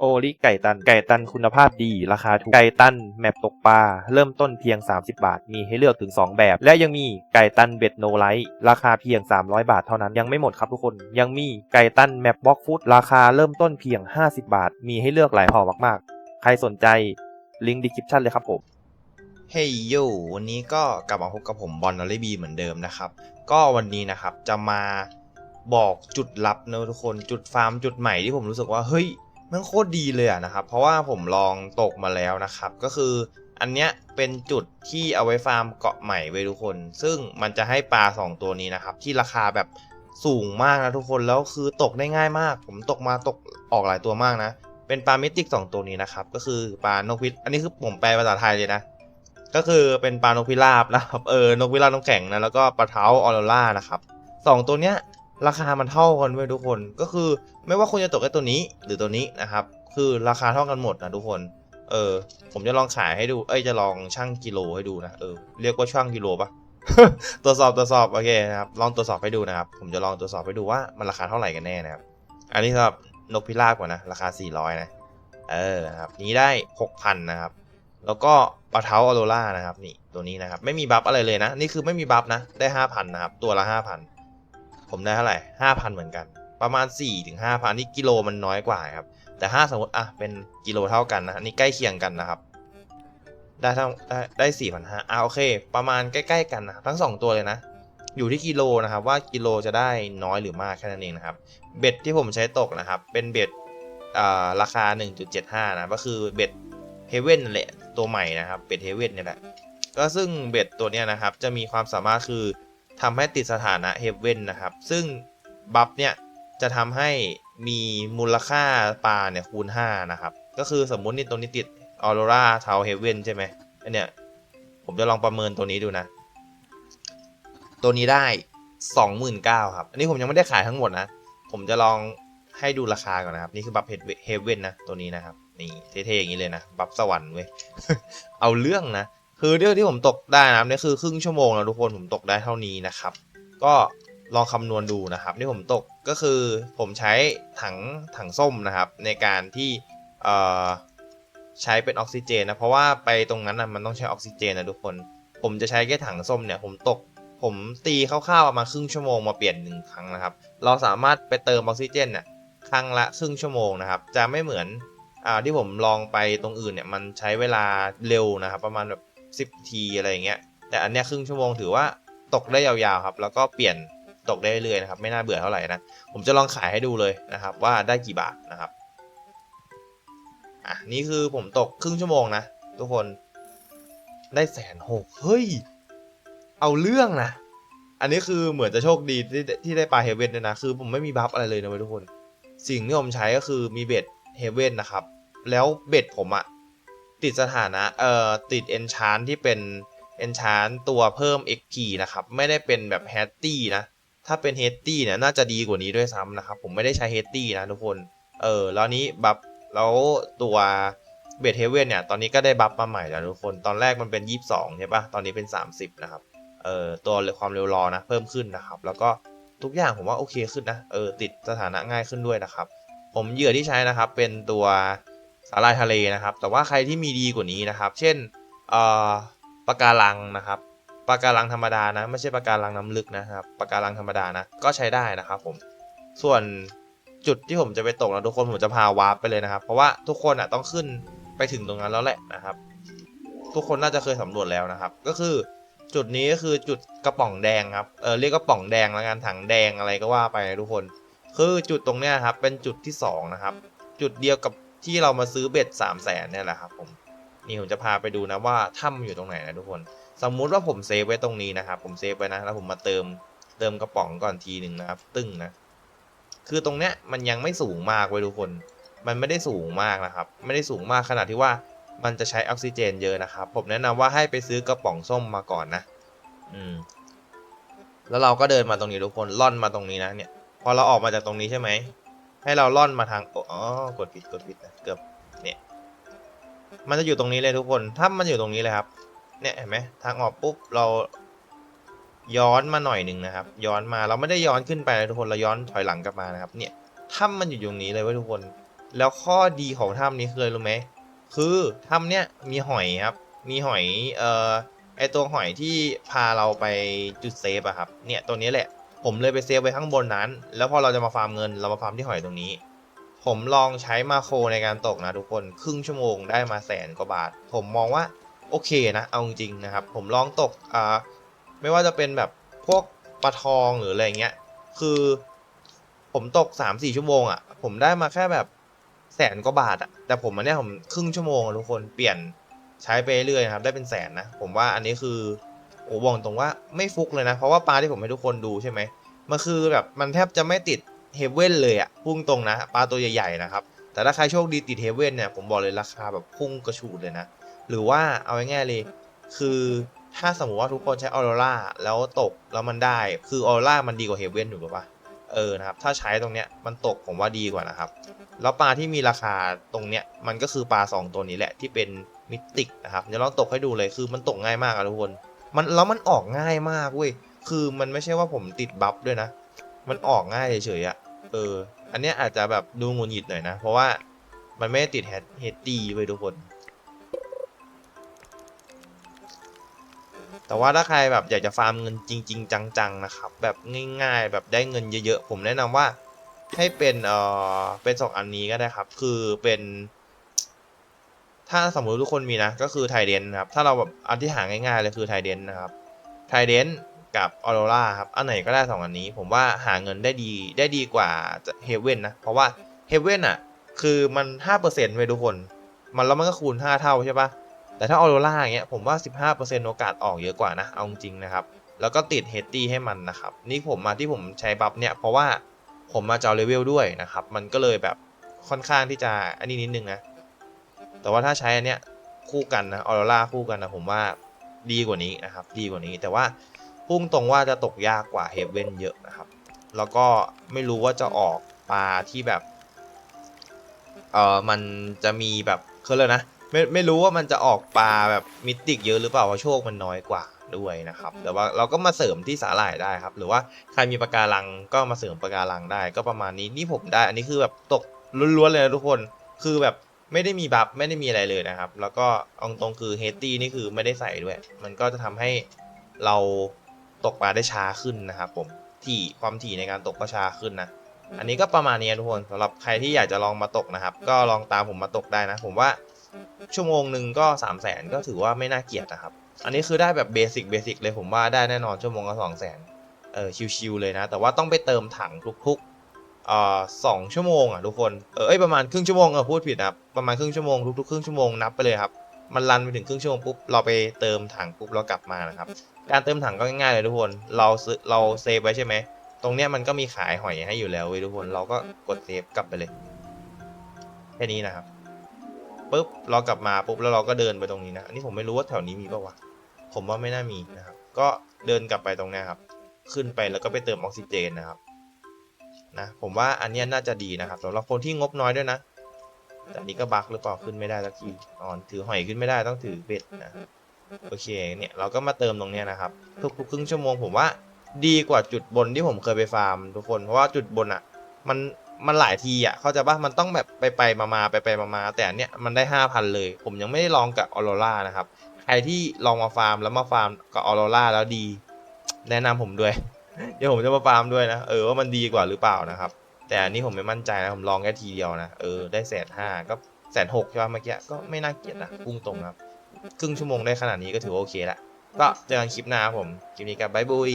โอริไก่ตัน ไก่ตันคุณภาพดี ราคาถูก ไก่ตันแมปตกปลา เริ่มต้นเพียง 30 บาท มีให้เลือกถึง 2 แบบ และยังมีไก่ตันเบ็ดโนไลท์ราคาเพียง 300 บาทเท่านั้น ยังไม่หมดครับทุกคน ยังมีไก่ตันแมปบล็อกฟุตราคาเริ่มต้นเพียง 50 บาท มีให้เลือกหลายห่อมากๆ ใครสนใจลิงก์ดีคริปชั่นเลยครับผมเฮ้ยโยวันนี้ก็กลับมาพบกับผมบอลนอลลี่บีเหมือนเดิมนะครับ ก็วันนี้นะครับจะมาบอกจุดลับนะทุกคน จุดฟาร์มจุดใหม่ที่ผมรู้สึกว่าเฮ้ย มันโคตรดีเลยอะนะครับ เพราะว่าผมลองตกมาแล้วนะครับ ก็คืออันเนี้ยเป็นจุดที่เอาไว้ฟาร์มเกาะใหม่ไว้ทุกคน ซึ่งมันจะให้ปลา 2 ตัวนี้นะครับ ที่ราคาแบบสูงมากนะทุกคนแล้วคือตกได้ง่ายมาก ผมตกมาตกออกหลายตัวมากนะ เป็นปลาเมติกสองตัวนี้นะครับ ก็คือปลานกพิษอันนี้คือผมแปลภาษาไทยเลยนะ ก็คือเป็นปลานกพิราบนะครับเออนกพิราบน้ำแข็งนะแล้วก็ปลาเท้าออโรล่านะครับสองตัวเนี้ย ราคามันเท่ากันเว้ยทุกคนก็คือไม่ว่าคุณจะตกไอ้ตัวนี้หรือตัวนี้นะครับ คือราคาเท่ากันหมดนะทุกคนเออผมจะลองขายให้ดู เอ้ยจะลองชั่งกิโลให้ดูนะเออเรียกว่าชั่งกิโลปะตรวจสอบตรวจสอบโอเคนะครับลองตรวจสอบให้ดูนะครับ ผมจะลองตรวจสอบให้ดูว่ามันราคาเท่าไหร่กันแน่นะครับ อันนี้สำหรับนกพิราบก่อนนะราคา 400 นะเออครับนี้ได้ 6,000 นะครับ แล้วก็ปลาเท้าออโรล่านะครับนี่ตัวนี้นะครับ ไม่มีบัฟอะไรเลยนะ นี่คือไม่มีบัฟนะได้ห้าพันนะครับ ตัวละห้าพัน ผมได้เท่าไหร่ห้าพันเหมือนกัน ประมาณ4ี่ถึงห้าพันนี่กิโลมันน้อยกว่าครับ แต่ถ้าสมมติอะเป็นกิโลเท่ากันนะอันนี่ใกล้เคียงกันนะครับได้ทั้งได้ได้สี่พันห้าอะโอเค ประมาณใกล้ๆกันนะทั้งสองตัวเลยนะ อยู่ที่กิโลนะครับว่ากิโลจะได้น้อยหรือมากแค่นั้นเองนะครับ เบ็ดที่ผมใช้ตกนะครับ เป็นเบ็ดอ่าราคา 1.75 นะ ก็คือเบ็ดเฮเว่นแหละตัวใหม่นะครับ เบ็ดเฮเว่นเนี่ยแหละ ก็ซึ่งเบ็ดตัวเนี้ยนะครับ จะมีความสามารถคือ ทำให้ติดสถานะเฮเว่นนะครับ ซึ่งบัฟเนี่ยจะทำให้มีมูลค่าปลาเนี่ยคูณ 5 นะครับ ก็คือสมมุตินี่ตัวนี้ติดออโรราเทาเฮเว่นใช่ไหมอันเนี่ยผมจะลองประเมินตัวนี้ดูนะ ตัวนี้ได้ 29,000ครับ อันนี้ผมยังไม่ได้ขายทั้งหมดนะ ผมจะลองให้ดูราคาก่อนนะครับ นี่คือบัฟเฮเว่นนะ ตัวนี้นะครับ นี่เท่ๆอย่างนี้เลยนะ บัฟสวรรค์เว้ย เอาเรื่องนะ คือเรื่องที่ผมตกได้นะครับนี่คือครึ่งชั่วโมงแล้วทุกคนผมตกได้เท่านี้นะครับ ก็ลองคำนวณดูนะครับที่ผมตกก็คือผมใช้ถังถังส้มนะครับในการที่เอ่อใช้เป็นออกซิเจนนะเพราะว่าไปตรงนั้นนะมันต้องใช้ออกซิเจนนะทุกคน ผมจะใช้แค่ถังส้มเนี่ยผมตก ผมตีคร่าวๆประมาณครึ่งชั่วโมงมาเปลี่ยนหนึ่งครั้งนะครับ เราสามารถไปเติมออกซิเจนเนี่ยครั้งละครึ่งชั่วโมงนะครับ จะไม่เหมือนอ่าที่ผมลองไปตรงอื่นเนี่ยมันใช้เวลาเร็วนะครับ ประมาณแบบ 10ทีอะไรอย่างเงี้ยแต่อันเนี้ยครึ่งชั่วโมงถือว่าตกได้ยาวๆครับ แล้วก็เปลี่ยนตกได้เรื่อยๆนะครับไม่น่าเบื่อเท่าไหร่นะผมจะลองขายให้ดูเลยนะครับ ว่าได้กี่บาทนะครับอะนี่คือผมตกครึ่งชั่วโมงนะทุกคนได้แสนหกเฮ้ย เอาเรื่องนะ อันนี้คือเหมือนจะโชคดีที่ที่ได้ปลาเฮเว่นด้วยนะ คือผมไม่มีบัฟอะไรเลยนะทุกคน สิ่งที่ผมใช้ก็คือมีเบ็ดเฮเว่นนะครับ แล้วเบ็ดผมอะ ติดสถานะเอ่อติดเอนชานที่เป็นเอนชานตัวเพิ่ม XP นะครับ ไม่ได้เป็นแบบแฮตตี้นะ ถ้าเป็นเฮตตี้เนี่ยน่าจะดีกว่านี้ด้วยซ้ำนะครับ ผมไม่ได้ใช้เฮตตี้นะทุกคน เออแล้วนี้บัฟแล้วตัวเบดเฮเว่นเนี่ย ตอนนี้ก็ได้บัฟมาใหม่แล้วทุกคน ตอนแรกมันเป็น 22 ใช่ปะตอนนี้เป็น 30 นะครับ เออตัวความเร็วรอนะ เพิ่มขึ้นนะครับ แล้วก็ทุกอย่างผมว่าโอเคขึ้นนะ เออติดสถานะง่ายขึ้นด้วยนะครับ ผมเหยื่อที่ใช้นะครับเป็นตัว สาลายทะเลนะครับ แต่ว่าใครที่มีดีกว่านี้นะครับ เช่นเอ่อปะการังนะครับปะการังธรรมดานะ ไม่ใช่ปะการังน้ำลึกนะครับปะการังธรรมดานะ ก็ใช้ได้นะครับผม ส่วนจุดที่ผมจะไปตกนะทุกคนผมจะพาวาร์ปไปเลยนะครับ เพราะว่าทุกคนอะต้องขึ้นไปถึงตรงนั้นแล้วแหละนะครับ ทุกคนน่าจะเคยสำรวจแล้วนะครับ ก็คือจุดนี้ก็คือจุดกระป๋องแดงครับเออเรียกกระป๋องแดงแล้วกันถังแดงอะไรก็ว่าไปนะทุกคน คือจุดตรงเนี้ยครับเป็นจุดที่สองนะครับจุดเดียวกับ ที่เรามาซื้อเบ็ดสามแสนเนี่ยแหละครับผมนี่ผมจะพาไปดูนะว่าถ้ำอยู่ตรงไหนนะทุกคน สมมุติว่าผมเซฟไว้ตรงนี้นะครับผมเซฟไว้นะแล้วผมมาเติมเติมกระป๋องก่อนทีหนึ่งนะครับ ตึ้งนะ คือตรงเนี้ยมันยังไม่สูงมากเว้ยทุกคน มันไม่ได้สูงมากนะครับ ไม่ได้สูงมากขนาดที่ว่ามันจะใช้ออกซิเจนเยอะนะครับ ผมแนะนำว่าให้ไปซื้อกระป๋องส้มมาก่อนนะ อืม แล้วเราก็เดินมาตรงนี้ทุกคนล่อนมาตรงนี้นะเนี่ย พอเราออกมาจากตรงนี้ใช่ไหม ให้เราล่อนมาทางอ๋อกดผิดกดผิดนะเกือบเนี่ยมันจะอยู่ตรงนี้เลยทุกคนถ้ามันอยู่ตรงนี้เลยครับ เนี่ยเห็นไหมทางออกปุ๊บเราย้อนมาหน่อยหนึ่งนะครับ ย้อนมาเราไม่ได้ย้อนขึ้นไปนะทุกคนเราย้อนถอยหลังกลับมานะครับ เนี่ยถ้ามันอยู่ตรงนี้เลยว้ยทุกคน แล้วข้อดีของถ้ำนี้คืออะไรรู้ไหมคือถ้ำเนี้ยมีหอยครับ มีหอยเอ่อไอตัวหอยที่พาเราไปจุดเซฟอะครับ เนี่ยตัวนี้แหละ ผมเลยไปเซฟไว้ข้างบนนั้น แล้วพอเราจะมาฟาร์มเงินเรามาฟาร์มที่หอยตรงนี้ ผมลองใช้มาโครในการตกนะทุกคนครึ่งชั่วโมงได้มาแสนกว่าบาท ผมมองว่าโอเคนะ เอาจริงๆนะครับ ผมลองตกอ่าไม่ว่าจะเป็นแบบพวกปลาทองหรืออะไรเงี้ย คือผมตกสามสี่ชั่วโมงอะ่ะ ผมได้มาแค่แบบแสนกว่าบาทอะ่ะ แต่ผมอันเนี้ยผมครึ่งชั่วโมงอะทุกคนเปลี่ยนใช้ไปเรื่อยครับ ได้เป็นแสนนะ ผมว่าอันนี้คือ โอ้บอกตรงว่าไม่ฟุกเลยนะ เพราะว่าปลาที่ผมให้ทุกคนดูใช่ไหมมันคือแบบมันแทบจะไม่ติดเฮเว่นเลยอะ่ะพุ่งตรงนะปลาตัวใหญ่ๆนะครับแต่ถ้าใครโชคดีติดเฮเว่นเนี่ยผมบอกเลยราคาแบบพุ่งกระฉูดเลยนะ หรือว่าเอาง่ายๆเลย คือถ้าสมมติว่าทุกคนใช้ออโรราแล้วตกแล้วมันได้คือออโรรามันดีกว่าเฮเว่นอยู่ป่ะเออนะครับถ้าใช้ตรงเนี้ยมันตกผมว่าดีกว่านะครับ แล้วปลาที่มีราคาตรงเนี้ยมันก็คือปลาสองตัวนี้แหละที่เป็นมิติกนะครับเดี๋ยวลองตกให้ดูเลยคือมันตกง่ายมากอะทุกคน มันแล้วมันออกง่ายมากเว้ย คือมันไม่ใช่ว่าผมติดบัฟด้วยนะ มันออกง่ายเฉยๆอะเออ อันเนี้ยอาจจะแบบดูงุนหงิดหน่อยนะ เพราะว่ามันไม่ได้ติดเฮดดีเว้ยทุกคน แต่ว่าถ้าใครแบบอยากจะฟาร์มเงินจริง ๆ จังๆนะครับ แบบง่ายๆ แบบได้เงินเยอะๆ ผมแนะนำว่าให้เป็นเอ่อเป็นสองอันนี้ก็ได้ครับ คือเป็น ถ้าสมมติทุกคนมีนะ ก็คือไทเดนนะครับ ถ้าเราแบบอันที่หาง่ายๆเลยคือไทเดนนะครับ ไทเดนกับออโรราครับ อันไหนก็ได้สองอันนี้ ผมว่าหาเงินได้ดีได้ดีกว่าเฮเว่นนะ เพราะว่าเฮเว่นอะ คือมันห้าเปอร์เซ็นต์ไว้ทุกคน มันแล้วมันก็คูณห้าเท่าใช่ปะแต่ถ้าออโรราอย่างเงี้ยผมว่า 15%โอกาสออกเยอะกว่านะ เอาจริงนะครับ แล้วก็ติดเฮดดี้ให้มันนะครับ นี่ผมมาที่ผมใช้บัฟเนี่ย เพราะว่าผมมาเจ้าเลเวลด้วยนะครับ มันก็เลยแบบค่อนข้างที่จะอันนี้นิดนึงนะ แต่ว่าถ้าใช้อันเนี้ยคู่กันนะออโรราคู่กันนะผมว่าดีกว่านี้นะครับ ดีกว่านี้แต่ว่าพุ่งตรงว่าจะตกยากกว่าเฮเว่นเยอะนะครับ แล้วก็ไม่รู้ว่าจะออกปลาที่แบบเออมันจะมีแบบเขาเลยกนะไม่ไม่รู้ว่ามันจะออกปลาแบบมิติกเยอะหรือเปล่าเพราะโชคมันน้อยกว่าด้วยนะครับ แต่ว่าเราก็มาเสริมที่สาหร่ายได้ครับ หรือว่าใครมีปะการังก็มาเสริมปะการังได้ก็ประมาณนี้นี่ผมได้ อันนี้คือแบบตกล้วนๆเลยนะทุกคน คือแบบ ไม่ได้มีบัฟไม่ได้มีอะไรเลยนะครับ แล้วก็เอาตรงๆคือเฮตตี้นี่คือไม่ได้ใส่ด้วย มันก็จะทำให้เราตกปลาได้ช้าขึ้นนะครับผมที่ความถี่ในการตกก็ช้าขึ้นนะ อันนี้ก็ประมาณนี้ทุกคนสำหรับใครที่อยากจะลองมาตกนะครับ ก็ลองตามผมมาตกได้นะ ผมว่าชั่วโมงหนึ่งก็3 0 0แสนก็ถือว่าไม่น่าเกลียดนะครับ อันนี้คือได้แบบเบสิกเบสิกเลยผมว่าได้แน่นอนชั่วโมงละสองแสนเออชิวๆเลยนะ แต่ว่าต้องไปเติมถังทุกๆเอ่อ สองชั่วโมงอะทุกคนเออเอ้ยประมาณครึ่งชั่วโมงเออพูดผิดนะครับประมาณครึ่งชั่วโมงทุกๆครึ่งชั่วโมงนับไปเลยครับมันรันไปถึงครึ่งชั่วโมงปุ๊บเราไปเติมถังปุ๊บเรากลับมานะครับการเติมถังก็ง่ายๆเลยทุกคนเราซื้อเราเซฟไว้ใช่ไหมตรงเนี้ยมันก็มีขายหอยให้อยู่แล้วเว้ยทุกคนเราก็กดเซฟกลับไปเลยแค่นี้นะครับปุ๊บเรากลับมาปุ๊บแล้วเราก็เดินไปตรงนี้นะอันนี้ผมไม่รู้ว่าแถวนี้มีปะวะผมว่าไม่น่ามีนะครับก็เดินกลับไปตรงเนี้ยครับขึ้นไปแล้วก็ไปเติมออกซิเจนนะครับ นะ ผมว่าอันนี้น่าจะดีนะครับสำหรับคนที่งบน้อยด้วยนะแต่อันนี้ก็บักหรือเปล่าขึ้นไม่ได้สักทีอ๋อนถือหอยขึ้นไม่ได้ต้องถือเบ็ดนะโอเคเนี่ยเราก็มาเติมตรงนี้นะครับ ทุกๆครึ่งชั่วโมงผมว่าดีกว่าจุดบนที่ผมเคยไปฟาร์มทุกคนเพราะว่าจุดบนอะ มันมันหลายทีอะเข้าใจปะมันต้องแบบไปไปมามาไปไปมามาแต่เนี้ยมันได้ห้าพันเลย ผมยังไม่ได้ลองกับออโรรานะครับใครที่ลองมาฟาร์มแล้วมาฟาร์มกับออโรราแล้วดี แนะนำผมด้วย เดี๋ยวผมจะมาฟาร์มด้วยนะ เออว่ามันดีกว่าหรือเปล่านะครับ แต่อันนี้ผมไม่มั่นใจนะ ผมลองแค่ทีเดียวนะ เออได้แสนห้าก็แสนหกใช่ไหมเมื่อกี้ ก็ไม่น่าเกลียดนะพุ่งตรงครับ ครึ่งชั่วโมงได้ขนาดนี้ก็ถือว่าโอเคละ ก็เจอกันคลิปหน้าครับผม คลิปนี้กับบายบุย